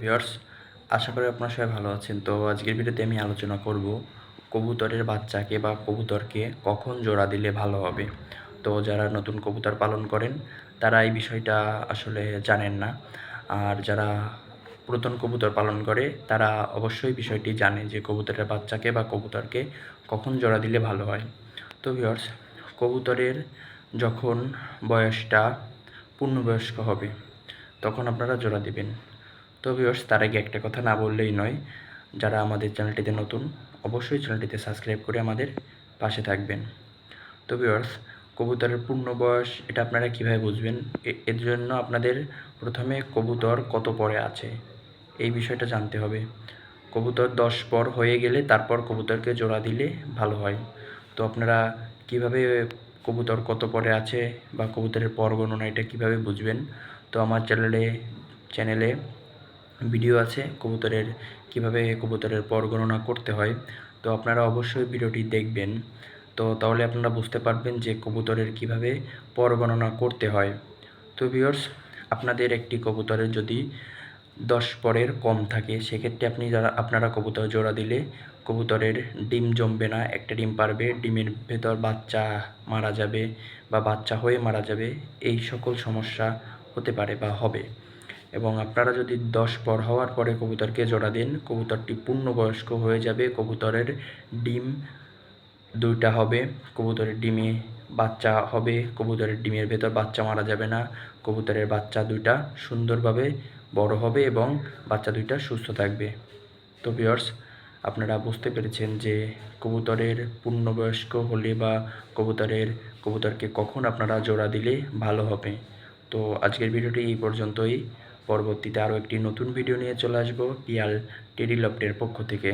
Viewers, আশা করি আপনারা সবাই ভালো আছেন। তো আজকের ভিডিওতে আমি আলোচনা করব কবুতরের বাচ্চাকে বা কবুতরকে কখন জোড়া দিলে ভালো হবে। তো যারা নতুন কবুতর পালন করেন, তারা এই বিষয়টা আসলে জানেন না। আর যারা পুরাতন কবুতর পালন করে, তারা অবশ্যই বিষয়টি জানে যে কবুতরের বাচ্চাকে বা কবুতরকে কখন জোড়া দিলে ভালো হয়। তো ভিউয়ার্স, কবুতরের যখন বয়সটা পূর্ণবয়স্ক হবে, তখন আপনারা জোড়া দিবেন। তো ভিউয়ার্স তার আগে একটা কথা না বললেই নয়, যারা আমাদের চ্যানেলটিতে নতুন, অবশ্যই চ্যানেলটিতে সাবস্ক্রাইব করে আমাদের পাশে থাকবেন। তো ভিউয়ার্স কবুতরের পূর্ণ বয়স, এটা আপনারা কীভাবে বুঝবেন? এর জন্য আপনাদের প্রথমে কবুতর কত পরে আছে, এই বিষয়টা জানতে হবে। কবুতর দশ পর হয়ে গেলে তারপর কবুতরকে জোড়া দিলে ভালো হয়। তো আপনারা কীভাবে কবুতর কত পরে আছে বা কবুতরের পর গণনা এটা কীভাবে বুঝবেন? তো আমার চ্যানেলে চ্যানেলে ভিডিও আছে কবুতরের, কীভাবে কবুতরের পর গণনা করতে হয়, তো আপনারা অবশ্যই ভিডিওটি দেখবেন। তো তাহলে আপনারা বুঝতে পারবেন যে কবুতরের কীভাবে পর গণনা করতে হয়। তো ভিউয়ার্স, আপনাদের একটি কবুতরের যদি দশ পরের কম থাকে, সেক্ষেত্রে আপনি যারা, আপনারা কবুতর জোড়া দিলে কবুতরের ডিম জমবে না, একটা ডিম পারবে, ডিমের ভেতর বাচ্চা মারা যাবে বা বাচ্চা হয়ে মারা যাবে, এই সকল সমস্যা হতে পারে বা হবে। এবং আপনারা যদি দশ পর হওয়ার পরে কবুতরকে জোড়া দেন, কবুতরটি পূর্ণবয়স্ক হয়ে যাবে, কবুতরের ডিম দুইটা হবে, কবুতরের ডিমে বাচ্চা হবে, কবুতরের ডিমের ভেতর বাচ্চা মারা যাবে না, কবুতরের বাচ্চা দুইটা সুন্দরভাবে বড় হবে এবং বাচ্চা দুইটা সুস্থ থাকবে। তো ভিউয়ার্স আপনারা বুঝতে পেরেছেন যে কবুতরের পূর্ণবয়স্ক হলে বা কবুতরের, কবুতরকে কখন আপনারা জোড়া দিলে ভালো হবে। তো আজকের ভিডিওটি এই পর্যন্তই। পরবর্তীতে আরও একটি নতুন ভিডিও নিয়ে চলে আসব। পিয়াল টেডিলপ্টের পক্ষ থেকে।